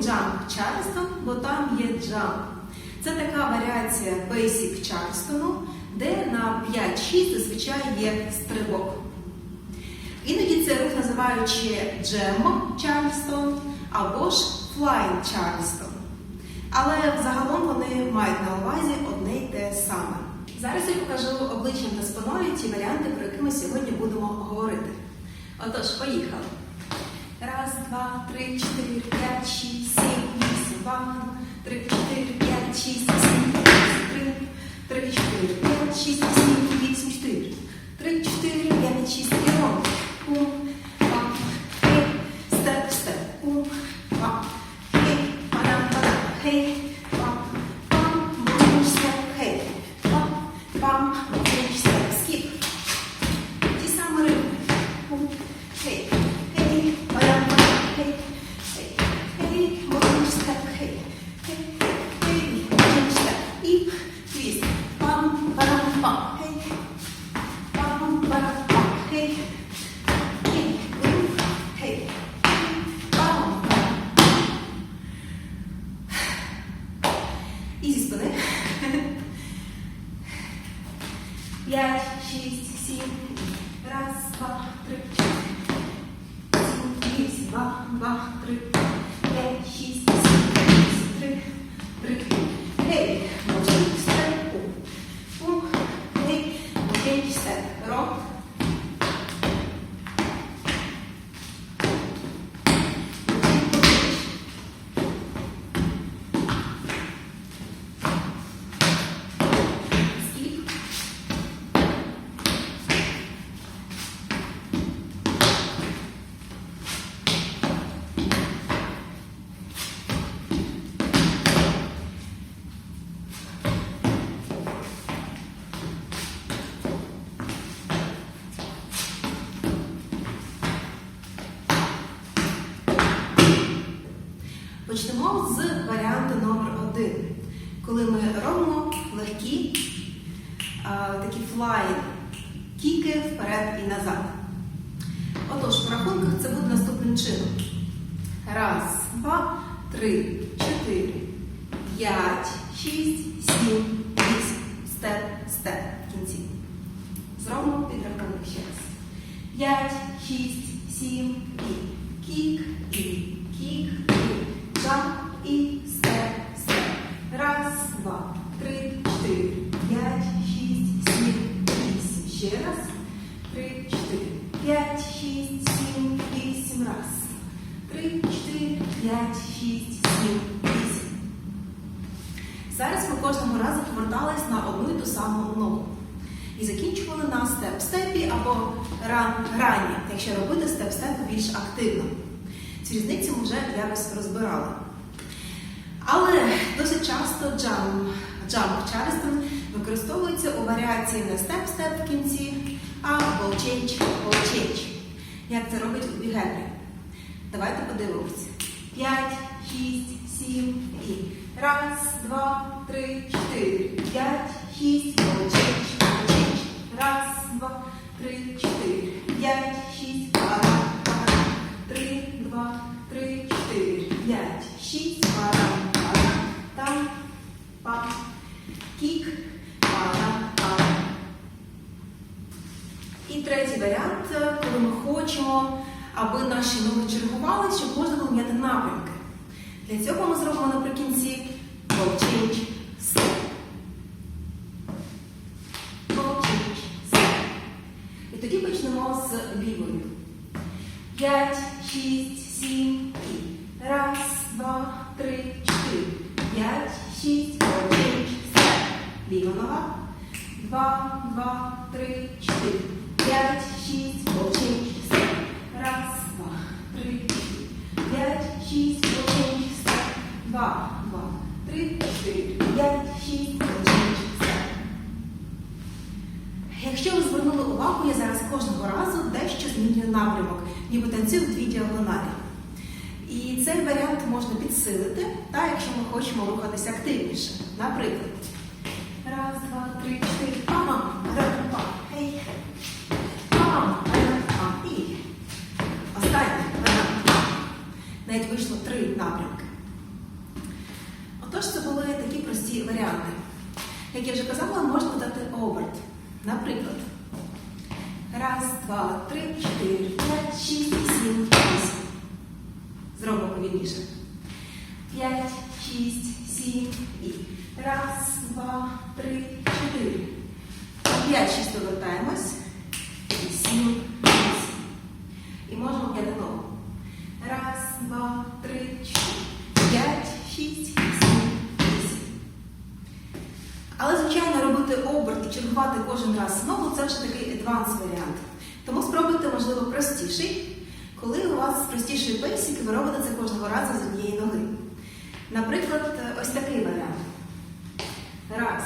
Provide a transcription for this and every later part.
jump Charleston, бо там є jump. Це така варіація Basic Charleston, де на 5-6 зазвичай є стрибок. Іноді цей рух ще Jam Charleston або ж Flying Charleston. Але загалом вони мають на увазі одне й те саме. Зараз я покажу обличчям та спиною ті варіанти, про які ми сьогодні будемо говорити. Отож, поїхали. Раз, два, три, чотири, п'ять, шість, сім, вісім, два, три, чотири, п'ять, шість, сім, три, три, чотири, п'ять, шість, сім, вісім, чотири, три, чотири, п'ять, шість, п'ять, пум, Шість, сім. Раз, два, три. Сім, вісім, два, два, три. П'ять, шість, сім, вісім, три, три. Гей, молодий, степ, У, у, гей, молодий, степ. Рок. Скіп. Почнемо з варіанту номер один, коли ми робимо легкі такі флаї, кіки вперед і назад. Отож, по рахунках це буде наступним чином. Раз, два, три, чотири, п'ять, шість, сім, вісім. Степ, степ в кінці. Зробимо підрахунок ще раз. П'ять, шість, сім, і кік, і кік, і джамп, і степ, степ. Раз, два, три, чотири, п'ять, шість, сім, вісім. Ще раз. Три, чотири, п'ять, шість, сім, вісім. Раз. Три, чотири, п'ять, шість, сім, вісім. Зараз ми кожного разу повертались на одну і ту саму ногу. І закінчували на степ-степі або ран грані, якщо робити степ-степ більш активно. Цю різницю ми вже якось розбирали. Але досить часто джамп, джамп Чарльстон використовується у варіації не степ-степ в кінці, а волчейч, волчейч. Як це робить у бігелі? Давайте подивимося. П'ять, шість, сім і. Раз, два, три, чотири. П'ять, шість, волчейч, волчейч. Раз, два, три, чотири. П'ять, шість, пара, пара. Три, два, аби наші ноги чергували, щоб можна було міняти напрямки. Для цього ми зробимо наприкінці ball change step. Ball. І тоді почнемо з лівою. П'ять, шість, сім і. Раз, два, три, чотири. П'ять, шість, change step. Ліва нога. Два, два, три, чотири. П'ять, шість, ball change step. Раз, два, три, чотири. П'ять, шість, ball change step. Два, два, три, чотири. П'ять, шість, ball change step. Якщо ви звернули увагу, я зараз кожного разу дещо змінюю напрямок, ніби танцюю в дві діагоналі. І цей варіант можна підсилити, та якщо ми хочемо рухатися активніше. Наприклад, раз, два, три, чотири, пам, раз, два, гей, пам, раз, два, і останнє. Навіть вийшло три напрямки. Отож, це були такі прості варіанти. Як я вже казала, можна дати оберт. Наприклад, раз, два, три, чотири, п'ять, шість, сім, вісім. Зробимо повільніше. П'ять, шість, сім і. Раз, два, три, чотири. П'ять, шість робити оберт і чергувати кожен раз ногу це вже такий адванс варіант. Тому спробуйте, можливо, простіший, коли у вас простіший бейсик, і ви робите це кожного разу з однієї ноги. Наприклад, ось такий варіант. Раз,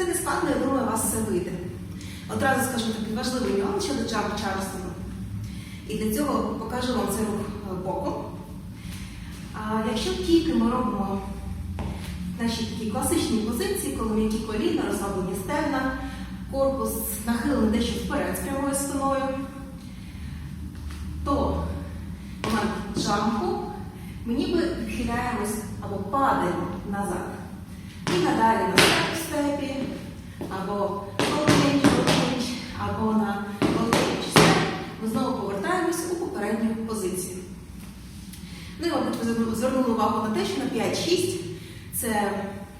Це не складно, я думаю, вас все вийде. Одразу скажу такий важливий нюанс щодо джамп Чарльстона. І для цього покажу вам цей рух е, боком. А якщо тільки ми робимо наші такі класичні позиції, коли м'які коліна, розслаблені стегна, корпус нахилений дещо вперед з прямою спиною, то момент джампу ми ніби відхиляємось або падаємо назад. І надалі на степ-степі, або волченч, волченч, або на волченч степ. Ми знову повертаємось у попередню позицію. Ну і, мабуть, ви звернули увагу на те, що на 5-6 це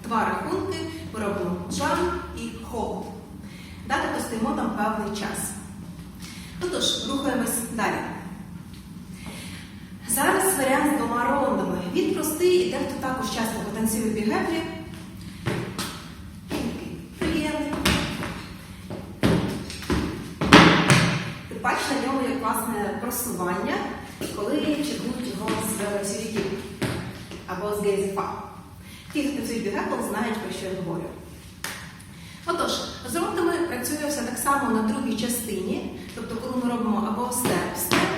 два рахунки, ми робимо джамп і холд. Да, тобто стоїмо там певний час. Отож, рухаємось далі. Зараз варіант з двома рондами. Він простий, і дехто також часто потанцює бігеплі. Класне просування, коли чергують його з сюріків або з гейзефа. Ті, хто працює бігепл, знають, про що я говорю. Отож, з рондами працює все так само на другій частині, тобто коли ми робимо або степ-степ,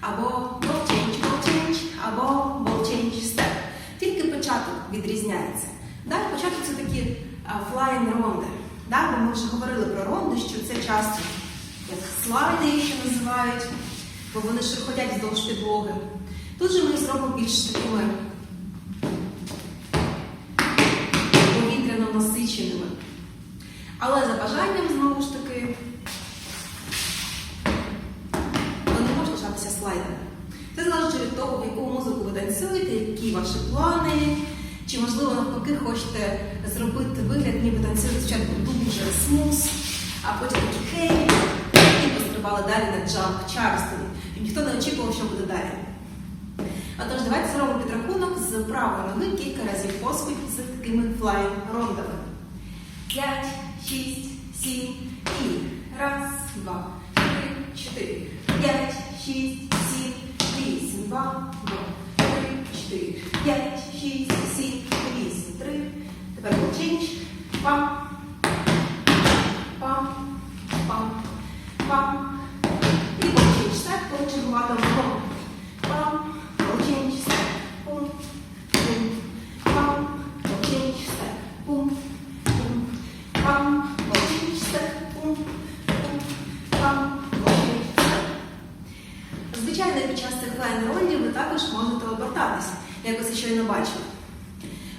або ball change, ball change, або ball change step. Тільки початок відрізняється. Далі початок це такі флайн ронди. Да? Ми вже говорили про ронди, що це часто як слайди ще називають, бо вони ще ходять вздовж підлоги. Тут же ми зробимо більш такими повітряно насиченими. Але за бажанням, знову ж таки, ви не можете лишатися слайдами. Це залежить від того, в яку музику ви танцюєте, які ваші плани, чи, можливо, навпаки, хочете зробити вигляд, ніби танцюєте спочатку дуже смус, а потім такі хей, і пострибали далі на джамп Чарльстоні. Ніхто не очікував, що буде далі. Отож, давайте зробимо підрахунок з правої ноги кілька разів поспіль з такими флайн рондами. П'ять, шість, сім і раз, два, три, чотири, п'ять, шість, сім, вісім, два, два, три, чотири, п'ять, шість, сім, вісім, три. Тепер change. Пам. Пам. Пам. Пам. Чергувати вгору. Пам. Степ. Пум. Пум. Пам. Степ. Пум. Пум. Пам. Степ. Пум. Пум. Пам. Степ. Звичайно, під час цих лайн-ролів ви також можете обертатись, як ви це щойно бачили.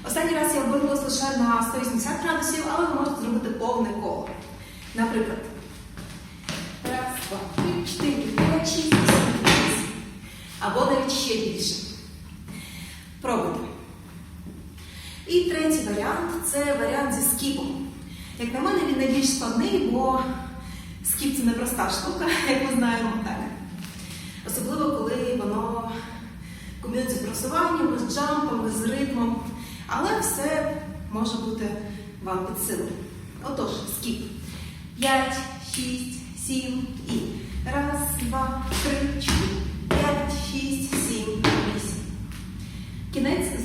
Останній раз я обернулася лише на 180 градусів, але ви можете зробити повне коло. Наприклад, раз, два, три, чотири, п'ять, шість. Або навіть ще більше. Пробуйте. І третій варіант це варіант зі скіпом. Як на мене, він найбільш складний, бо скіп це непроста штука, як ми знаємо так. Особливо, коли воно комбінується з просуванням, з джампами, з ритмом. Але все може бути вам під силу. Отож, скіп. 5, 6, 7 і. Раз, два, три, чотири.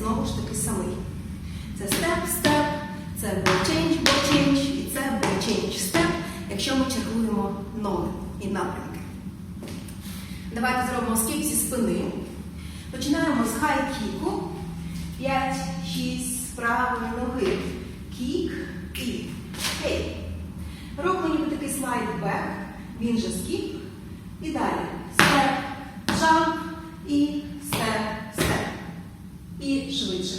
Знову ж таки самий. Це степ, степ, це ball change і це change степ, якщо ми чергуємо ноги і напрямки. Давайте зробимо скіп зі спини. Починаємо з хай-кіку. 5, 6 з правої навпаки. Кік і хей. Робимо ніби такий слайд бек, він же скіп. І далі. Степ, жамп і степ, степ. І швидше.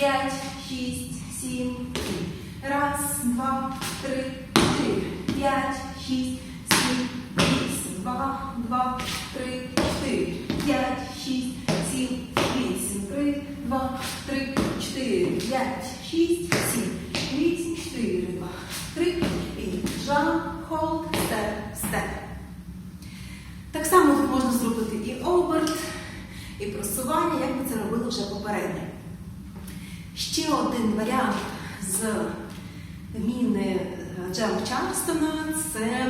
П'ять, шість, сім, три. Раз, два, три, чотири. П'ять, шість, сім, вісім. Два, два, три, чотири. П'ять, шість, сім, вісім. Три, два, три, чотири. П'ять, шість, сім, вісім, чотири, два, три. І жам, холд, степ, степ. Так само тут можна зробити і оберт, і просування, як ми це робили вже попередньо. Ще один варіант з міни Джем Чарстона це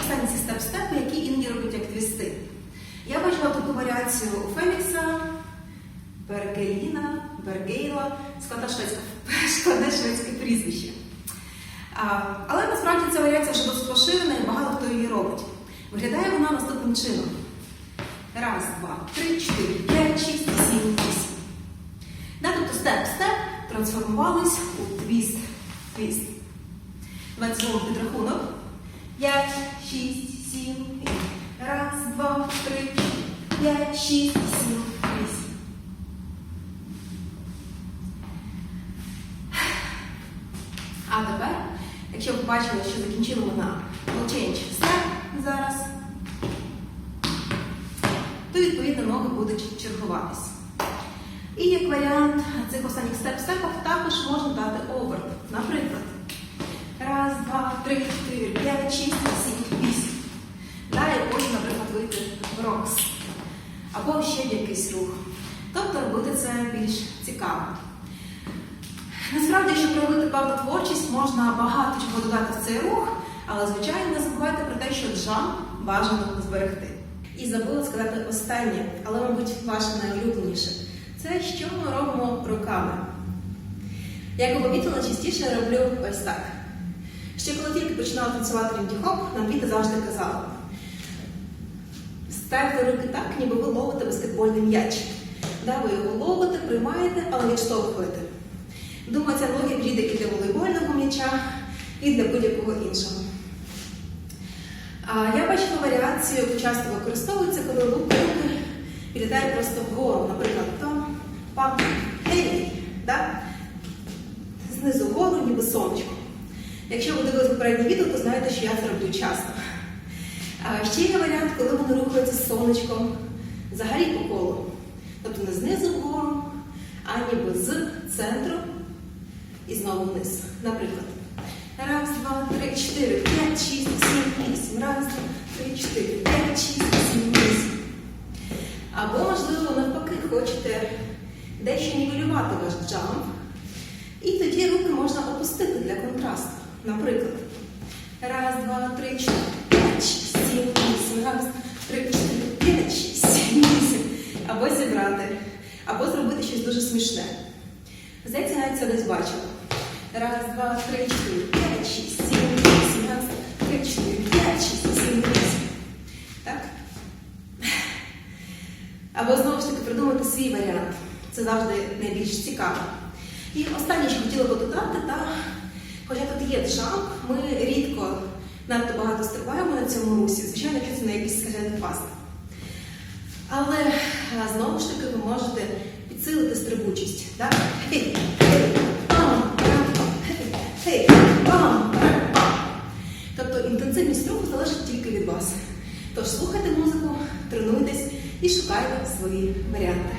останні ці степ-степи, які іноді роблять як твісти. Я бачила таку варіацію у Фелікса, Бергеліна, Бергейла, складне шведське прізвище. А, але насправді ця варіація вже досить поширена і багато хто її робить. Виглядає вона наступним чином. Раз, два, три, чотири, трансформувались у твіст. Твіст. Знову підрахунок. П'ять, шість, сім, вісім. Раз, два, три, п'ять, шість, сім, вісім. А тепер, якщо ви бачили, що закінчили ми на change step зараз, то відповідно ноги будуть чергуватись. І як варіант цих останніх степ-степах також можна дати оберт. Наприклад, раз, два, три, чотири, п'ять, шість, сім, вісім. Далі потім, наприклад, вийти в рокс. Або ще якийсь рух. Тобто робити це більш цікаво. Насправді, якщо проявити певну творчість, можна багато чого додати в цей рух, але, звичайно, не забувайте про те, що джам бажано зберегти. І забула сказати останнє, але, мабуть, ваше найулюбленіше. Це що ми робимо руками. Як ви помітили, частіше роблю ось так. Ще коли тільки починала танцювати рінді-хоп, нам діти завжди казали. Ставте руки так, ніби ви ловите баскетбольний м'яч. Да, ви його ловите, приймаєте, але відштовхуєте. Думаю, ця підійде і для волейбольного м'яча, і для будь-якого іншого. А я бачила варіацію, яку часто використовується, коли підлітають просто вгору, наприклад, там, пам, гей, да? знизу вгору, ніби сонечко. Якщо ви дивилися попереднє відео, то знаєте, що я це роблю часто. А ще є варіант, коли вони рухаються сонечком взагалі по колу. Тобто не знизу вгору, а ніби з центру і знову вниз. Наприклад. Раз, два, три, чотири, п'ять, шість, сім, вісім. Раз, два, три, чотири, п'ять, шість, сім, вісім. Або, можливо, навпаки, хочете дещо нівелювати ваш джамп. І тоді руки можна опустити для контрасту. Наприклад. Раз, два, три, чотири, п'ять, шість, сім, вісім. Раз, три, чотири, п'ять, шість, сім, вісім. Або зібрати, або зробити щось дуже смішне. Здається, навіть це десь бачила. Раз, два, три, чотири, п'ять, шість, сім, вісім. Раз, три, чотири, п'ять, шість, сім, вісім. Так? Або знову ж таки придумати свій варіант. Це завжди найбільш цікаво. І останнє, що хотіла би додати, та, хоча тут є джамп, ми рідко надто багато стрибаємо на цьому русі, звичайно, це на якийсь скажений паст. Але знову ж таки ви можете підсилити стрибучість. Так? Тобто інтенсивність руху залежить тільки від вас. Тож слухайте музику, тренуйтесь і шукайте свої варіанти.